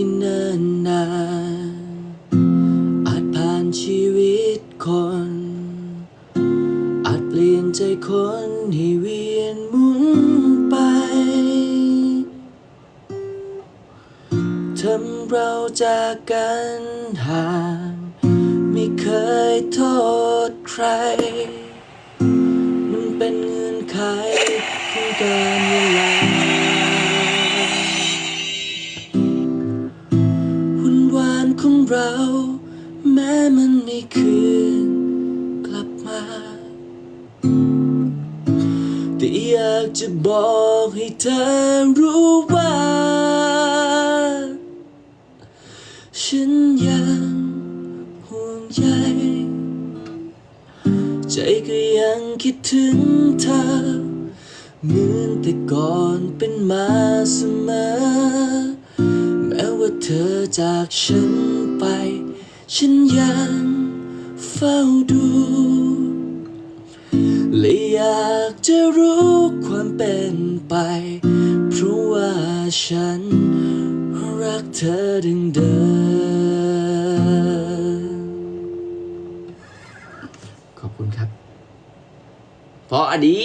ที่เนานอาจผ่านชีวิตคน อาจเปลี่ยนใจคนให้เวียนหมุนไป ทำเราจากกันห่าง ไม่เคยโทษใคร มันเป็นเงื่อนไขของการเวลา เรา แม้มันไม่คืนกลับมา แต่อยากจะบอกให้เธอรู้ว่า ฉันยังห่วงใยใจก็ยังคิดถึงเธอเหมือนแต่ก่อนเป็นมาเสมอ เธอจากฉันไป ฉันยังเฝ้าดูและอยากจะรู้ความเป็นไป เพราะว่าฉันรักเธอดังเดิมขอบคุณครับพออดี